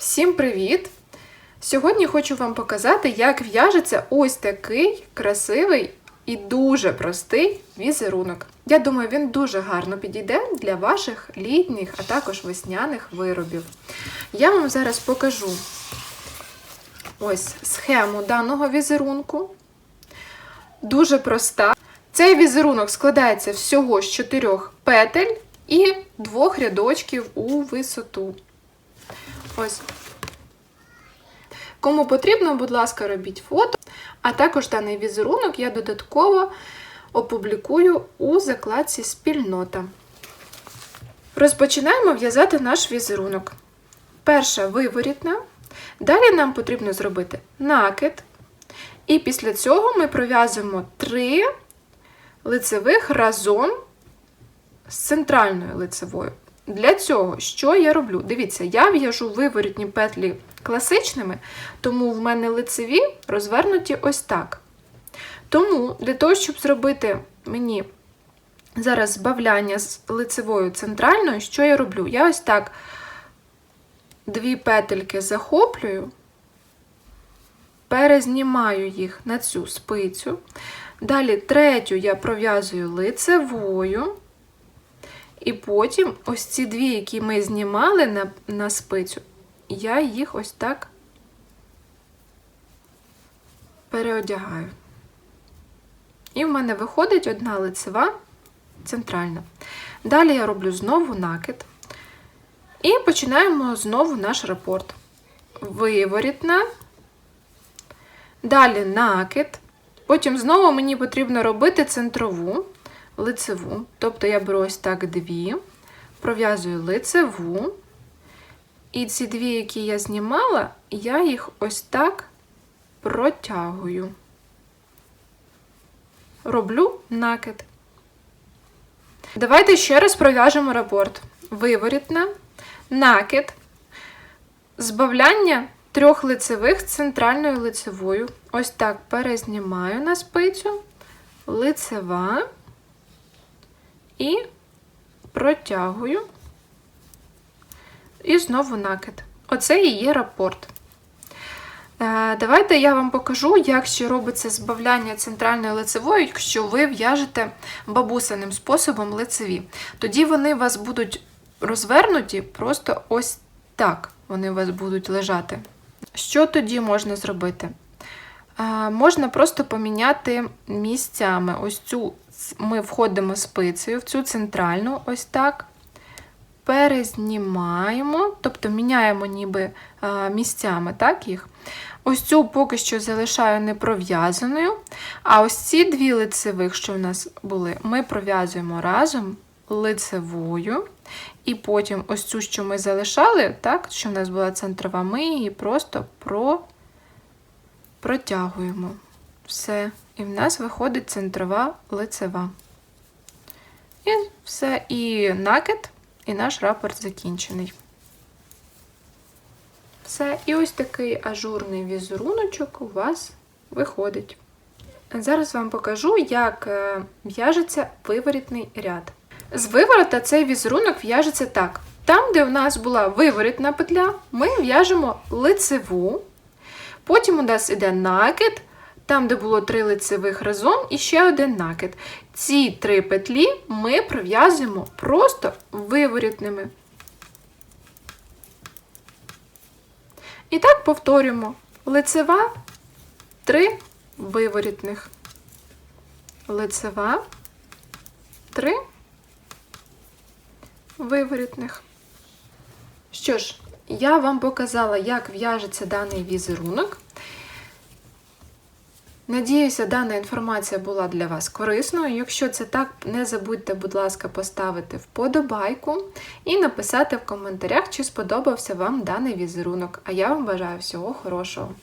Всім привіт! Сьогодні хочу вам показати, як в'яжеться ось такий красивий і дуже простий візерунок. Я думаю, він дуже гарно підійде для ваших літніх, а також весняних виробів. Я вам зараз покажу ось схему даного візерунку. Дуже проста. Цей візерунок складається всього з чотирьох петель і двох рядочків у висоту. Ось. Кому потрібно, будь ласка, робіть фото, а також даний візерунок я додатково опублікую у закладці Спільнота. Розпочинаємо в'язати наш візерунок. Перша виворітна. Далі нам потрібно зробити накид. І після цього ми пров'язуємо три лицевих разом з центральною лицевою. Для цього, що я роблю? Дивіться, я в'яжу виворітні петлі класичними, тому в мене лицеві розвернуті ось так. Тому, для того, щоб зробити мені зараз збавляння з лицевою центральною, що я роблю? Я ось так дві петельки захоплюю, перезнімаю їх на цю спицю. Далі третю я пров'язую лицевою. І потім ось ці дві, які ми знімали на, на спицю, я їх ось так переодягаю. І в мене виходить одна лицева центральна. Далі я роблю знову накид. І починаємо знову наш рапорт. Виворітна, далі накид. Потім знову мені потрібно робити центрову лицеву. Тобто я беру ось так дві, пров'язую лицеву. І ці дві, які я знімала, я їх ось так протягую. Роблю накид. Давайте ще раз пров'яжемо рапорт. Виворітна, накид, збавляння трьох лицевих центральною лицевою. Ось так перезнімаю на спицю, лицева і протягую. І знову накид. Оце і є рапорт. Е, давайте я вам покажу, як ще робиться збавляння центральної лицевої, якщо ви в'яжете бабусиним способом лицеві. Тоді вони у вас будуть розвернуті просто ось так. Вони у вас будуть лежати. Що тоді можна зробити? Е, можна просто поміняти місцями. Ось цю ми входимо спицею в цю центральну, ось так перезнімаємо, тобто міняємо ніби місцями так, їх. Ось цю поки що залишаю непров'язаною. А ось ці дві лицевих, що в нас були, ми пров'язуємо разом лицевою. І потім ось цю, що ми залишали, так, що в нас була центрова, ми її просто про... протягуємо. Все. І в нас виходить центрова лицева. І все. І накид і наш рапорт закінчений. Все, і ось такий ажурний візеруночок у вас виходить. Зараз вам покажу, як е, в'яжеться виворітний ряд. З виворота цей візерунок в'яжеться так. Там, де у нас була виворітна петля, ми в'яжемо лицеву, потім у нас іде накид, там, де було три лицевих разом, і ще один накид. Ці три петлі ми пров'язуємо просто виворітними. І так повторюємо лицева, три виворітних. Лицева, три виворітних. Що ж, я вам показала, як в'яжеться даний візерунок. Надіюся, дана інформація була для вас корисною. Якщо це так, не забудьте, будь ласка, поставити вподобайку і написати в коментарях, чи сподобався вам даний візерунок. А я вам бажаю всього хорошого.